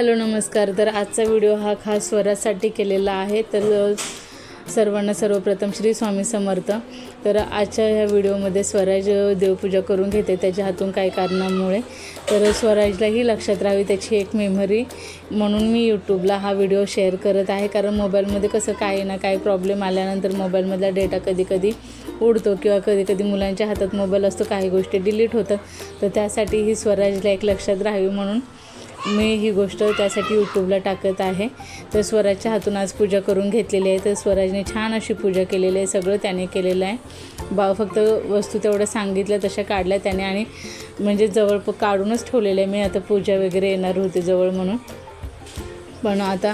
Hello नमस्कार. तर आजचा व्हिडिओ हा खास स्वरासाठी केलेला आहे. तर सर्वांना सर्वप्रथम श्री स्वामी समर्थ. तर आजच्या ह्या व्हिडिओमध्ये स्वराज देवपूजा करून घेते. त्याच्या हातून काही कारणामुळे. तर स्वराजलाही लक्षात राहावी त्याची एक मेमरी म्हणून मी यूट्यूबला हा व्हिडिओ शेअर करत आहे. कारण मोबाईलमध्ये कसं काही ना काही प्रॉब्लेम आल्यानंतर मोबाईलमधला डेटा कधी कधी उडतो किंवा कधी कधी मुलांच्या हातात मोबाईल असतो काही गोष्टी डिलीट होतात. तर त्यासाठी ही स्वराजला एक लक्षात राहावी म्हणून मी ही गोष्ट त्यासाठी यूट्यूबला टाकत आहे. तर स्वराजच्या हातून आज पूजा करून घेतलेली आहे. तर स्वराजने छान अशी पूजा केलेली आहे. सगळं त्याने केलेलं आहे. बा फक्त वस्तू तेवढं सांगितल्या तशा काढल्या त्याने आणि म्हणजे जवळ प- काढूनच ठेवलेलं आहे. मी आता पूजा वगैरे येणार होते जवळ म्हणून. पण आता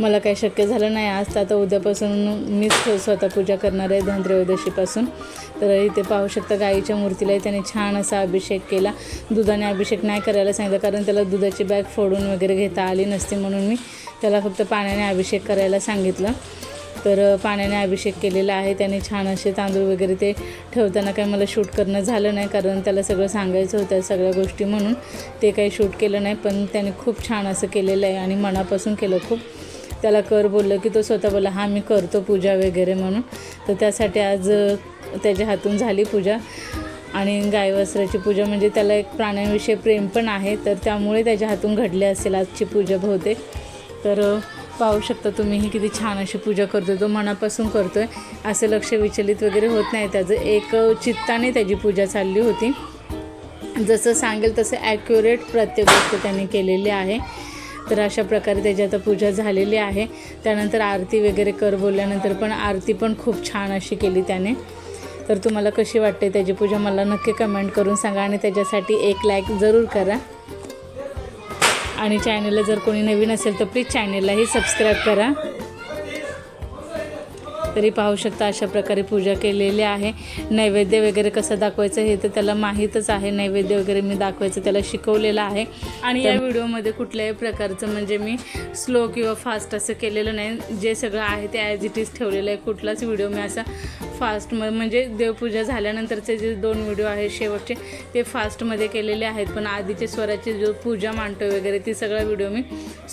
मला काही शक्य झालं नाही. आज तर आता उद्यापासून मीच स्वतः पूजा करणार आहे धनत्रयोदशीपासून तर इथे पाहू शकता गाईच्या मूर्तीलाही त्याने छान असा अभिषेक केला. दुधाने अभिषेक नाही करायला सांगितलं कारण त्याला दुधाची बॅग फोडून वगैरे घेता आली नसते म्हणून मी त्याला फक्त पाण्याने अभिषेक करायला सांगितलं. तर पाण्याने अभिषेक केलेला आहे. त्याने छान असे तांदूळ वगैरे ते ठेवताना काही मला शूट करणं झालं नाही कारण त्याला सगळं सांगायचं होतं सगळ्या गोष्टी म्हणून. ते काही शूट केलं नाही पण त्याने खूप छान असं केलेलं आहे आणि मनापासून केलं खूप. त्याला कर बोललं की तो स्वतः बोला हा मी करतो पूजा वगैरे म्हणून. तर त्यासाठी आज त्याच्या हातून झाली पूजा. आणि गायवस्त्राची पूजा म्हणजे त्याला एक प्राण्यांविषयी प्रेम पण आहे तर त्यामुळे त्याच्या हातून घडले असेल आजची पूजा बहुतेक. तर पाहू शकता तुम्ही ही किती छान अशी पूजा करतो तो मनापासून करतो आहे असं लक्ष विचलित वगैरे होत नाही. त्याचं एक चित्ताने त्याची पूजा चालली होती. जसं सांगेल तसं ॲक्युरेट प्रत्येक गोष्ट त्यांनी केलेली आहे. तर अशा प्रकारे त्याची आता पूजा झालेली आहे. त्यानंतर आरती वगैरे कर बोलल्यानंतर पण आरती पण खूप छान अशी केली त्याने. तर तुम्हाला कशी वाटते त्याची पूजा? मला नक्की कमेंट करून सांगा आणि त्याच्यासाठी एक लाईक जरूर करा. आणि चॅनलला जर कोणी नवीन असेल तर प्लीज चॅनललाही सबस्क्राईब करा. तरी पाहू शकता अशा प्रकारे पूजा केलेली आहे. नैवेद्य वगैरे कसं दाखवायचं हे तर त्याला माहीतच आहे. नैवेद्य वगैरे मी दाखवायचं त्याला शिकवलेलं आहे. आणि या व्हिडिओमध्ये कुठल्याही प्रकारचं म्हणजे मी स्लो किंवा फास्ट असं केलेलं नाही. जे सगळं आहे ते ॲज इट इज ठेवलेलं आहे. कुठलाच व्हिडिओ मी असा फास्ट म म्हणजे देवपूजा झाल्यानंतरचे जे दोन व्हिडिओ आहेत शेवटचे ते फास्टमध्ये केलेले आहेत. पण आधीचे स्वराची जो पूजा मांडतो वगैरे ती सगळा व्हिडिओ मी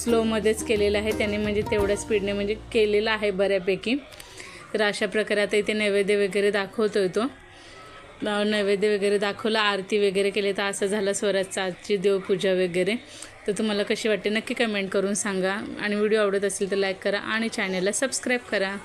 स्लोमध्येच केलेला आहे. त्याने म्हणजे तेवढ्या स्पीडने म्हणजे केलेला आहे बऱ्यापैकी. तर अशा प्रकारे आता इथे नैवेद्य वगैरे दाखवतो तो. नैवेद्य वगैरे दाखवला आरती वगैरे केली. तर असं झालं स्वराजचा आजची देवपूजा वगैरे. तर तुम्हाला कशी वाटते नक्की कमेंट करून सांगा. आणि व्हिडिओ आवडत असेल तर लाईक करा आणि चॅनलला सबस्क्राईब करा.